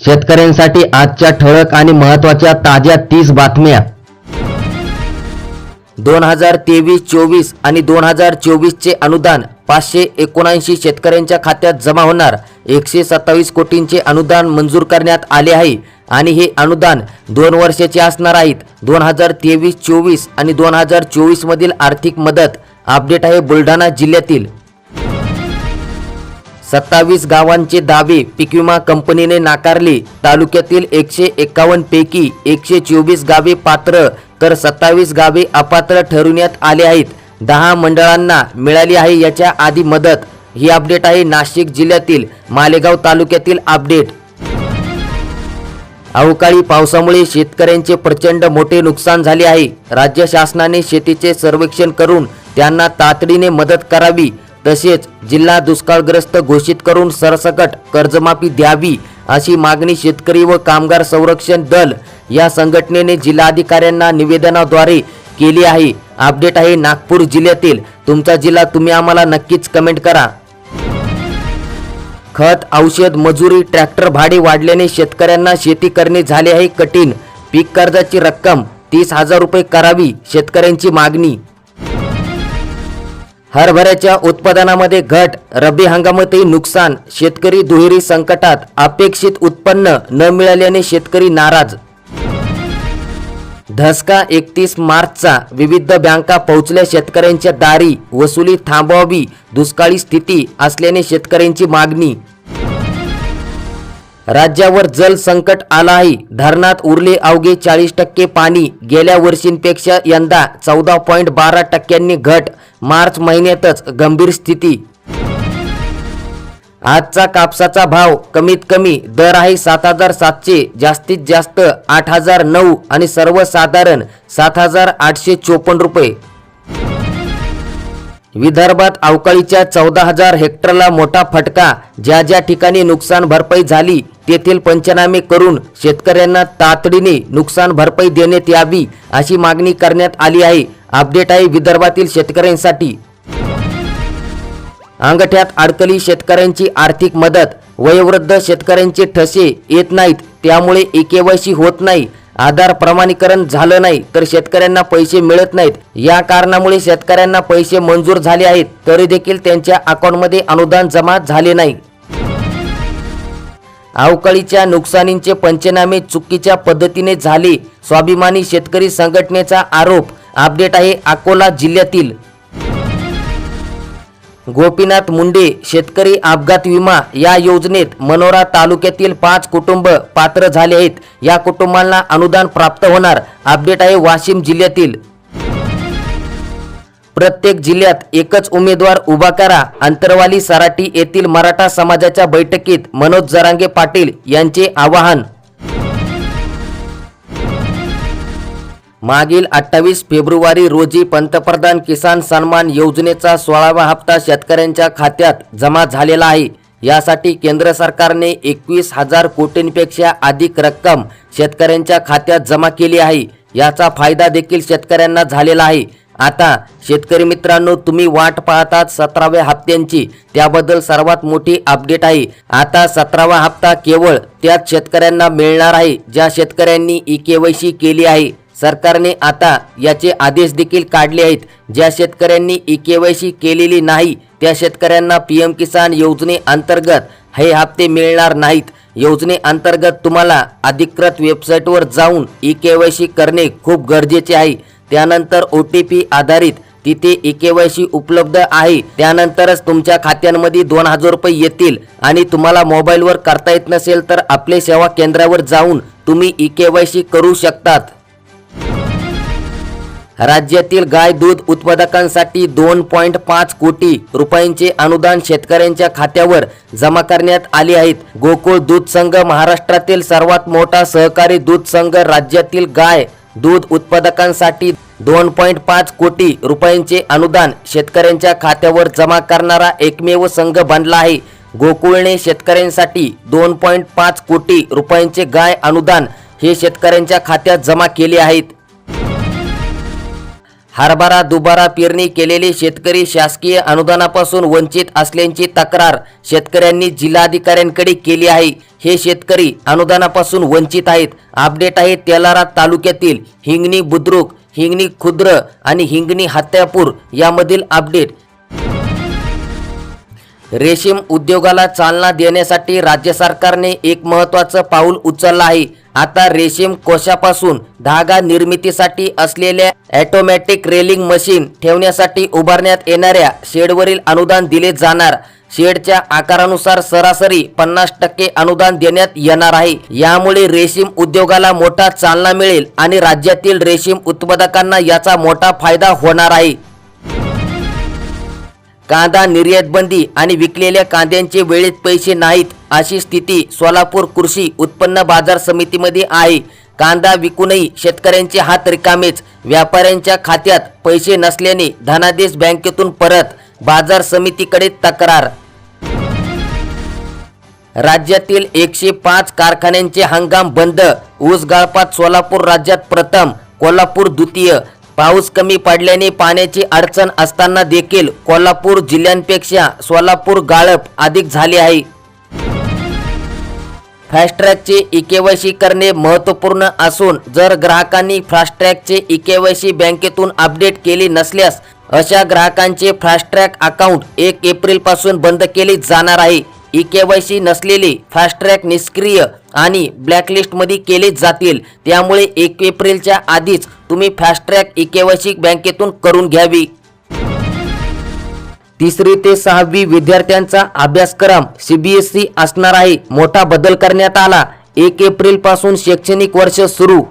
शेतकऱ्यांसाठी आजच्या ठळक आणि महत्त्वाच्या ताज्या तीस बातम्या. दोन हजार तेवीस चोवीस आणि दोन हजार चोवीसचे अनुदान पाचशे एकोणऐंशी शेतकऱ्यांच्या खात्यात जमा होणार. एकशे सत्तावीस कोटींचे अनुदान मंजूर करण्यात आले आहे आणि हे अनुदान दोन वर्षाचे असणार आहेत. दोन हजार तेवीस चोवीस आणि दोन हजार चोवीसमधील आर्थिक मदत अपडेट आहे बुलढाणा जिल्ह्यातील. सत्तावीस गावांचे दावे पीक विमा कंपनीने नाकारले. तालुक्यातील एकशे एकावन्न पैकी एकशे चोवीस गावे पात्र तर सत्तावीस गावे अपात्र ठरवण्यात आले आहेत. दहा मंडळांना मिळाली आहे याच्या आधी मदत. ही अपडेट आहे नाशिक जिल्ह्यातील मालेगाव तालुक्यातील अपडेट. अवकाळी पावसामुळे शेतकऱ्यांचे प्रचंड मोठे नुकसान झाले आहे. राज्य शासनाने शेतीचे सर्वेक्षण करून त्यांना तातडीने मदत करावी. तसेच जिल्हा दुष्काळग्रस्त घोषित करून सरसकट कर्जमाफी द्यावी अशी मागणी शेतकरी व कामगार संरक्षण दल या संघटनेने जिल्हाधिकाऱ्यांना निवेदनाद्वारे केली आहे. अपडेट आहे नागपूर जिल्ह्यातील. तुमचा जिल्हा तुम्ही आम्हाला नक्कीच कमेंट करा. खत औषध मजुरी ट्रॅक्टर भाडे वाढल्याने शेतकऱ्यांना शेती करणे झाले आहे कठीण. पीक कर्जाची रक्कम तीस हजार रुपये करावी शेतकऱ्यांची मागणी. हरभऱ्याच्या उत्पादनामध्ये घट रब्बी हंगामातही नुकसान शेतकरी दुहेरी संकटात अपेक्षित उत्पन्न न मिळाल्याने शेतकरी नाराज. धसका एकतीस मार्चचा विविध बँका पोहोचल्या शेतकऱ्यांच्या दारी वसुली थांबवावी दुष्काळी स्थिती असल्याने शेतकऱ्यांची मागणी. राज्यावर जल संकट आलं आहे धरणात उरले अवघे चाळीस टक्के पाणी. गेल्या वर्षींपेक्षा यंदा चौदा पॉईंट बारा टक्क्यांनी घट. मार्च महिन्यातच गंभीर स्थिती. आजचा कापसाचा भाव कमीत कमी दर आहे सात हजार सातशे जास्तीत जास्त आठ हजार नऊ आणि सर्वसाधारण सात हजार आठशे चोपन्न रुपये. विदर्भात अवकाळीच्या चौदा हजार हेक्टरला मोठा फटका. ज्या ज्या ठिकाणी नुकसान भरपाई झाली तेथील पंचनामे करून शेतकऱ्यांना तातडीने नुकसान भरपाई देण्यात यावी अशी मागणी करण्यात आली आहे. अपडेट आहे विदर्भातील शेतकऱ्यांसाठी. अंगठ्यात अडकली शेतकऱ्यांची आर्थिक मदत. वयोवृद्ध शेतकऱ्यांचे ठसे येत नाहीत त्यामुळे एकेवायसी होत नाही. आधार प्रमाणीकरण झालं नाही तर शेतकऱ्यांना पैसे मिळत नाहीत. या कारणामुळे शेतकऱ्यांना पैसे मंजूर झाले आहेत तरी देखील त्यांच्या अकाउंटमध्ये अनुदान जमा झाले नाही. अवकाळीच्या नुकसानींचे पंचनामे चुकीच्या पद्धतीने झाले स्वाभिमानी शेतकरी संघटनेचा आरोप अपडेट आहे अकोला जिल्ह्यातील. गोपीनाथ मुंडे शेतकरी अपघात विमा या योजनेत मनोरा तालुक्यातील पाच कुटुंब पात्र झाले आहेत. या कुटुंबांना अनुदान प्राप्त होणार अपडेट आहे वाशिम जिल्ह्यातील. प्रत्येक जिल्ह्यात एकच उमेदवार उभा करा अंतरवाली सराटी येथील मराठा समाजाच्या बैठकीत मनोज जरांगे पाटील यांचे आवाहन. मागील अठ्ठावीस फेब्रुवारी रोजी पंतप्रधान किसान सन्मान योजनेचा सोळावा हप्ता शेतकऱ्यांच्या खात्यात जमा झालेला आहे. यासाठी केंद्र सरकारने एकवीस हजार कोटींपेक्षा अधिक रक्कम शेतकऱ्यांच्या खात्यात जमा केली आहे. याचा फायदा देखील शेतकऱ्यांना झालेला आहे. आता शेतकरी मित्रांनो तुम्ही वाट पाहतात सतराव्या हप्त्यांची. त्याबद्दल सर्वात मोठी अपडेट आहे. आता सतरावा हप्ता केवळ त्याच शेतकऱ्यांना मिळणार आहे ज्या शेतकऱ्यांनी ई केवायसी केली आहे. सरकारने आता याचे आदेश देखील काढले आहेत. ज्या शेतकऱ्यांनी ई केवायसी केलेली नाही त्या शेतकऱ्यांना पी एम किसान योजनेअंतर्गत हे हप्ते मिळणार नाहीत. योजनेअंतर्गत तुम्हाला अधिकृत वेबसाईटवर जाऊन ई केवायसी करणे खूप गरजेचे आहे. त्यानंतर ओ टी पी आधारित तिथे ई केवायसी उपलब्ध आहे. त्यानंतरच तुमच्या खात्यांमध्ये दोन हजार रुपये येतील आणि तुम्हाला मोबाईलवर करता येत नसेल तर आपले सेवा केंद्रावर जाऊन तुम्ही ई केवायसी करू शकतात. राज्यातील गाय दूध उत्पादकांसाठी दोन पॉईंट पाच कोटी रुपयांचे अनुदान शेतकऱ्यांच्या खात्यावर जमा करण्यात आले आहेत. गोकुळ दूध संघ महाराष्ट्रातील सर्वात मोठा सहकारी दूध संघ राज्यातील गाय दूध उत्पादकांसाठी दोन पॉईंट पाच कोटी रुपयांचे अनुदान शेतकऱ्यांच्या खात्यावर जमा करणारा एकमेव संघ बनला आहे. गोकुळने शेतकऱ्यांसाठी दोन पॉईंट पाच कोटी रुपयांचे गाय अनुदान हे शेतकऱ्यांच्या खात्यात जमा केले आहेत. हरभरा दुबारा पेरणी केलेले शेतकरी शासकीय अनुदानापासून वंचित असल्याची तक्रार शेतकऱ्यांनी जिल्हाधिकाऱ्यांकडे केली आहे. हे शेतकरी अनुदानापासून वंचित आहेत. अपडेट आहे तेलारा तालुक्यातील हिंगणी बुद्रुक हिंगणी खुद्र आणि हिंगणी हत्यापूर यामधील अपडेट. रेशीम उद्योगाला चालना देण्यासाठी राज्य सरकारने एक महत्त्वाचं पाऊल उचललं आहे. आता रेशीम कोशापासून धागा निर्मितीसाठी असलेल्या ॲटोमॅटिक रेलिंग मशीन ठेवण्यासाठी उभारण्यात येणाऱ्या शेडवरील अनुदान दिले जाणार. शेडच्या आकारानुसार सरासरी पन्नास टक्के अनुदान देण्यात येणार आहे. यामुळे रेशीम उद्योगाला मोठा चालना मिळेल आणि राज्यातील रेशीम उत्पादकांना याचा मोठा फायदा होणार आहे. कांदा निर्यात बंदी आणि विकलेल्या कांद्यांचे वेळेत पैसे नाहीत अशी स्थिती सोलापूर कृषी उत्पन्न बाजार समितीमध्ये आहे. कांदा विकूनही शेतकऱ्यांचे हात रिकामेच. व्यापाऱ्यांच्या खात्यात पैसे नसल्याने धनादेश बँकेतून परत बाजार समितीकडे तक्रार. राज्यातील एकशे पाच कारखान्यांचे हंगाम बंद. ऊस गाळपात सोलापूर राज्यात प्रथम कोल्हापूर द्वितीय. पाऊस कमी पडल्याने पाण्याची अडचण असताना देखील कोल्हापूर जिल्ह्यांपेक्षा सोलापूर गाळप अधिक झाले आहे. फास्ट्रॅगचे ई केवायसी करणे महत्त्वपूर्ण असून जर ग्राहकांनी फास्ट्रॅगचे ई केवायसी बँकेतून अपडेट केले नसल्यास अशा ग्राहकांचे फास्ट्रॅग अकाउंट एक एप्रिलपासून बंद केले जाणार आहे. ई केवायसी नसलेले फास्ट्रॅग निष्क्रिय आणि ब्लॅकलिस्टमध्ये केले जातील. त्यामुळे एक एप्रिलच्या आधीच तुम्ही फास्ट्रॅक ई केवायसी बँकेतून करून घ्यावी. तिसरी ते सहावी विद्यार्थ्यांचा अभ्यासक्रम सीबीएसई असणार आहे. मोठा बदल करण्यात आला. एक एप्रिलपासून शैक्षणिक वर्ष सुरू.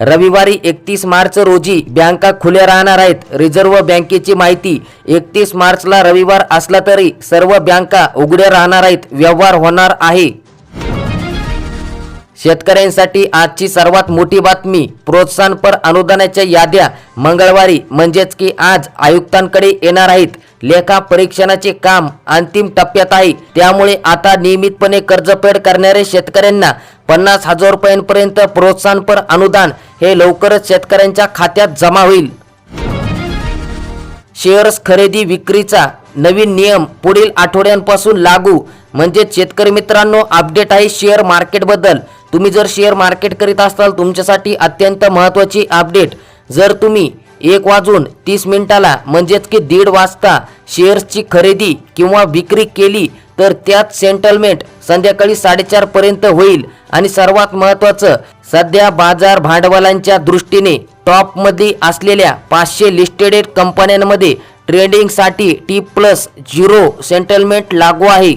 रविवारी एकतीस मार्च रोजी बँका खुल्या राहणार आहेत. रिझर्व्ह बँकेची माहिती एकतीस मार्चला रविवार असला तरी सर्व बँका उघड्या राहणार आहेत. व्यवहार होणार आहे. शेतकऱ्यांसाठी आजची सर्वात मोठी बातमी प्रोत्साहनपर अनुदानाच्या याद्या. मंगळवारी म्हणजेच की आज आयुक्तांकडे येणार आहेत. लेखा परीक्षणाचे काम अंतिम टप्प्यात आहे. त्यामुळे आता नियमितपणे कर्जफेड करणाऱ्या शेतकऱ्यांना पन्नास हजार रुपयांपर्यंत प्रोत्साहनपर अनुदान हे लवकरच शेतकऱ्यांच्या खात्यात जमा होईल. शेअर्स खरेदी विक्रीचा नवीन नियम पुढील आठवड्यांपासून लागू. म्हणजे शेतकरी मित्रांनो अपडेट आहे शेअर मार्केटबद्दल. तुम्ही जर शेअर मार्केट करीत असाल तुमच्यासाठी अत्यंत महत्त्वाची अपडेट जर तुम्ही एक वाजून तीस मिनिटाला म्हणजेच की दीड वाजता शेअर्सची खरेदी किंवा विक्री केली तर त्यात सेंटलमेंट संध्याकाळी साडेचार पर्यंत होईल. आणि सर्वात महत्त्वाचं सध्या बाजार भांडवलांच्या दृष्टीने टॉपमध्ये असलेल्या पाचशे लिस्टेडेड कंपन्यांमध्ये ट्रेडिंगसाठी टी प्लस झिरो सेंटलमेंट लागू आहे.